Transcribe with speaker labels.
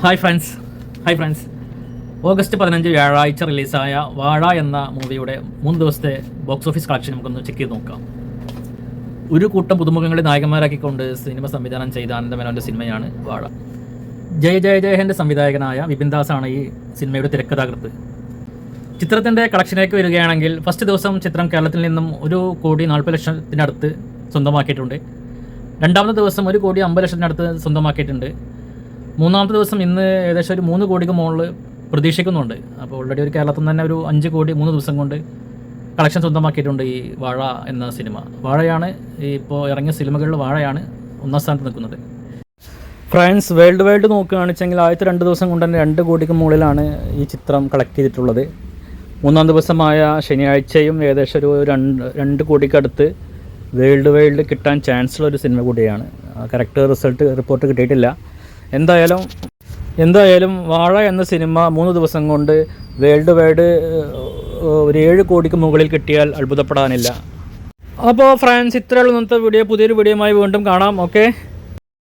Speaker 1: Hi friends hi friends August പതിനഞ്ച് വ്യാഴാഴ്ച റിലീസായ വാഴ എന്ന മൂവിയുടെ മൂന്ന് ദിവസത്തെ ബോക്സ് ഓഫീസ് കളക്ഷൻ നമുക്കൊന്ന് ചെക്ക് ചെയ്ത് നോക്കാം. ഒരു കൂട്ടം പുതുമുഖങ്ങളെ നായകന്മാരാക്കിക്കൊണ്ട് സിനിമ സംവിധാനം ചെയ്ത ആനന്ദമേനോന്റെ സിനിമയാണ് വാഴ. ജയ ജയ ജയഹന്റെ സംവിധായകനായ വിപിൻ ദാസാണ് ഈ സിനിമയുടെ തിരക്കഥാകൃത്ത്. ചിത്രത്തിന്റെ കളക്ഷനിലേക്ക് വരികയാണെങ്കിൽ ഫസ്റ്റ് ദിവസം ചിത്രം കേരളത്തിൽ നിന്നും ഒരു കോടി നാൽപ്പത് ലക്ഷത്തിനടുത്ത് സ്വന്തമാക്കിയിട്ടുണ്ട്. രണ്ടാമത്തെ ദിവസം ഒരു കോടി അമ്പത് ലക്ഷത്തിനടുത്ത് സ്വന്തമാക്കിയിട്ടുണ്ട്. മൂന്നാമത്തെ ദിവസം ഇന്ന് ഏകദേശം ഒരു മൂന്ന് കോടിക്ക് മുകളിൽ പ്രതീക്ഷിക്കുന്നുണ്ട്. അപ്പോൾ ഓൾറെഡി ഒരു കേരളത്തിൽ തന്നെ ഒരു അഞ്ച് കോടി മൂന്ന് ദിവസം കൊണ്ട് കളക്ഷൻ സ്വന്തമാക്കിയിട്ടുണ്ട് ഈ വാഴ എന്ന സിനിമ. വാഴയാണ് ഇപ്പോൾ ഇറങ്ങിയ സിനിമകളിൽ വാഴയാണ് ഒന്നാം സ്ഥാനത്ത് നിൽക്കുന്നത്. ഫ്രാൻസ് വേൾഡ് വൈഡ് നോക്കുകയാണെന്ന് ആദ്യത്തെ രണ്ട് ദിവസം കൊണ്ട് തന്നെ രണ്ട് കോടിക്ക് മുകളിലാണ് ഈ ചിത്രം കളക്ട് ചെയ്തിട്ടുള്ളത്. മൂന്നാം ദിവസമായ ശനിയാഴ്ചയും ഏകദേശം ഒരു രണ്ട് രണ്ട് കോടിക്കടുത്ത് വേൾഡ് വൈഡ് കിട്ടാൻ ചാൻസ് ഉള്ള ഒരു സിനിമ കൂടിയാണ്. കറക്റ്റ് റിസൾട്ട് റിപ്പോർട്ട് കിട്ടിയിട്ടില്ല. എന്തായാലും എന്തായാലും വാഴ എന്ന സിനിമ മൂന്ന് ദിവസം കൊണ്ട് വേൾഡ് വൈഡ് ഒരു ഏഴ് കോടിക്ക് മുകളിൽ കിട്ടിയാൽ അത്ഭുതപ്പെടാനില്ല. അപ്പോൾ ഫ്രാൻസ് ഇത്രയുള്ള ഇന്നത്തെ വീഡിയോ പുതിയൊരു വീഡിയോയുമായി വീണ്ടും കാണാം. ഓക്കെ